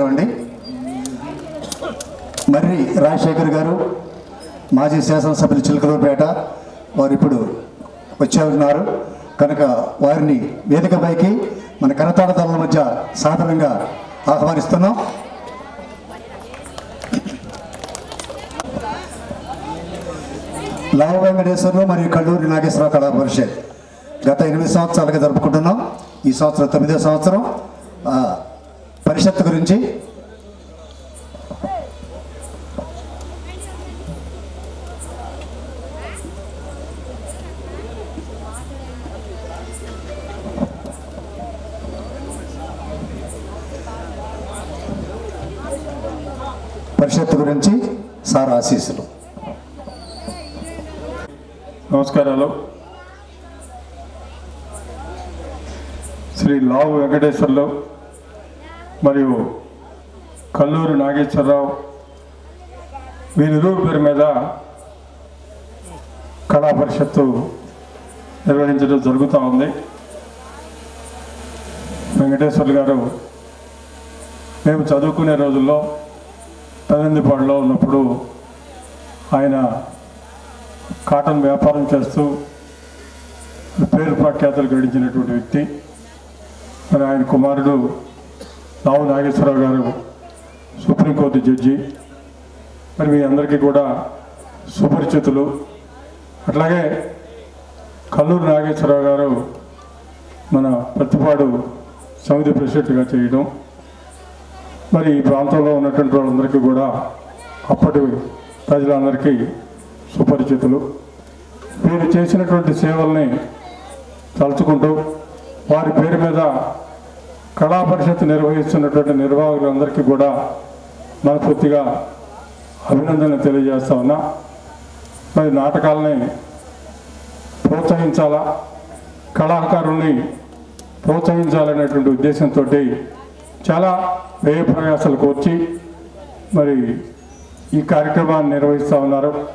నమస్కారం అండి మర్రి రాజశేఖర్ గారు మాజీ శాసనసభ్యులు చిలకలూరుపేట వారు ఇప్పుడు వచ్చే ఉన్నారు. కనుక వారిని వేదికపైకి మన కరతాళ దళాల మధ్య సాధారణంగా ఆహ్వానిస్తున్నాం. లావ వెంకటేశ్వరరావు మరియు కల్లూరి నాగేశ్వరరావు కళా పరిషత్ గత ఎనిమిది సంవత్సరాలుగా జరుపుకుంటున్నాం. ఈ సంవత్సరం తొమ్మిదో సంవత్సరం. పరిషత్ గురించి? పరిషత్ గురించి సార్ ఆశీస్సులు. నమస్కారాలు. శ్రీ లావు వెంకటేశ్వర్లు మరియు కల్లూరు నాగేశ్వరరావు వీరిరువు పేరు మీద కళా పరిషత్తు నిర్వహించడం జరుగుతూ ఉంది. వెంకటేశ్వర్లు గారు మేము చదువుకునే రోజుల్లో పెనందిపాడులో ఉన్నప్పుడు ఆయన కాటన్ వ్యాపారం చేస్తూ పేరు ప్రఖ్యాతలు గడించినటువంటి వ్యక్తి. మరి ఆయన కుమారుడు రావు నాగేశ్వరరావు గారు సుప్రీంకోర్టు జడ్జి. మరి మీ అందరికీ కూడా సుపరిచితులు. అట్లాగే కల్లూరు నాగేశ్వరరావు గారు మన ప్రతిపాడు సమితి ప్రెసిడెంట్గా చేయడం. మరి ఈ ప్రాంతంలో ఉన్నటువంటి వాళ్ళందరికీ కూడా అప్పటి ప్రజలందరికీ సుపరిచితులు. వీరు చేసినటువంటి సేవల్ని తలుచుకుంటూ వారి పేరు మీద కళా పరిషత్ నిర్వహిస్తున్నటువంటి నిర్వాహకులందరికీ కూడా మనస్ఫూర్తిగా అభినందనలు తెలియజేస్తా ఉన్నా. మరి నాటకాలని ప్రోత్సహించాలా? కళాకారుల్ని ప్రోత్సహించాలనేటువంటి ఉద్దేశంతో చాలా వ్యయ ప్రయాసాలు కోర్చి మరి ఈ కార్యక్రమాన్ని నిర్వహిస్తూ ఉన్నారు.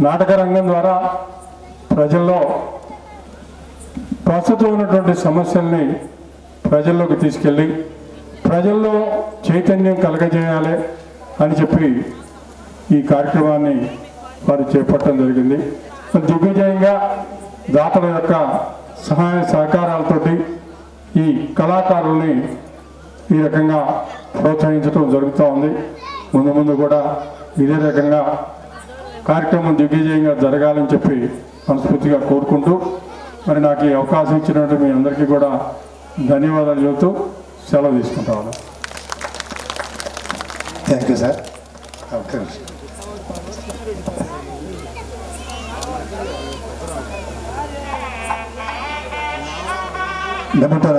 నాటక రంగం ద్వారా ప్రజల్లో ప్రస్తుతం ఉన్నటువంటి సమస్యల్ని ప్రజల్లోకి తీసుకెళ్ళి ప్రజల్లో చైతన్యం కలగజేయాలి అని చెప్పి ఈ కార్యక్రమాన్ని వారు చేపట్టడం జరిగింది. దిగ్విజయంగా దాతల యొక్క సహాయ సహకారాలతోటి ఈ కళాకారుల్ని ఈ రకంగా ప్రోత్సహించడం జరుగుతూ ఉంది. ముందు ముందు కూడా ఇదే రకంగా కార్యక్రమం దిగ్విజయంగా జరగాలని చెప్పి మనస్ఫూర్తిగా కోరుకుంటూ మరి నాకు ఈ అవకాశం ఇచ్చినటువంటి మీ అందరికీ కూడా ధన్యవాదాలు చెబుతూ సెలవు తీసుకుంటాను థ్యాంక్ యూ సార్ ఓకే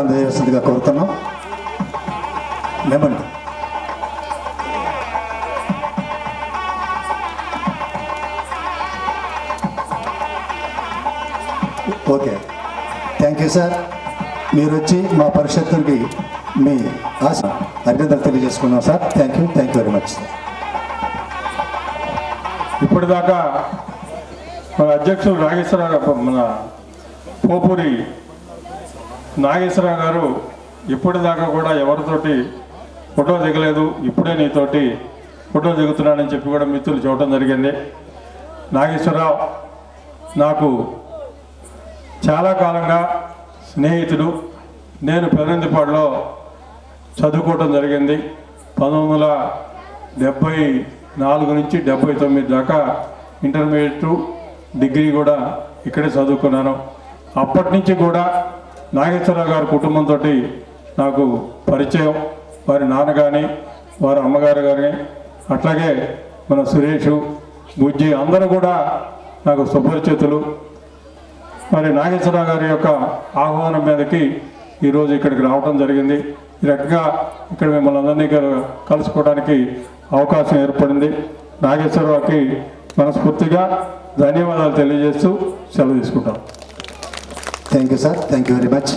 అందజేస్తుందిగా కోరుతున్నాం memento okay thank you sir మీరు వచ్చి మా పరిషత్తుకి మీ ఆశ అభినందనలు తెలియజేసుకున్నాం sir. Thank you thank you very much sir ఇప్పటిదాకా మన అధ్యక్షులు నాగేశ్వరరావు గారు, మన పోపూరి నాగేశ్వరరావు గారు ఇప్పటిదాకా కూడా ఎవరితోటి ఫోటో దిగలేదు. ఇప్పుడే నీతోటి ఫోటో దిగుతున్నానని చెప్పి కూడా మిత్రులు చూడటం జరిగింది. నాగేశ్వరరావు నాకు చాలా కాలంగా స్నేహితుడు. నేను పెరందిపాడులో చదువుకోవటం జరిగింది. పంతొమ్మిది వందల డెబ్భై నాలుగు నుంచి డెబ్భై తొమ్మిది దాకా ఇంటర్మీడియట్ డిగ్రీ కూడా ఇక్కడే చదువుకున్నాను. అప్పటి నుంచి కూడా నాగేశ్వరరావు గారి కుటుంబంతో నాకు పరిచయం. వారి నాన్న కానీ వారి అమ్మగారు కానీ అట్లాగే మన సురేషు బుజ్జి అందరూ కూడా నాకు సుపరిచితులు. మరి నాగేశ్వరరావు గారి యొక్క ఆహ్వానం మీదకి ఈరోజు ఇక్కడికి రావడం జరిగింది. ఈ రకంగా ఇక్కడ మిమ్మల్ని అందరినీ కలుసుకోవడానికి అవకాశం ఏర్పడింది. నాగేశ్వరరావుకి మనస్ఫూర్తిగా ధన్యవాదాలు తెలియజేస్తూ సెలవు తీసుకుంటాం. Thank you sir thank you very much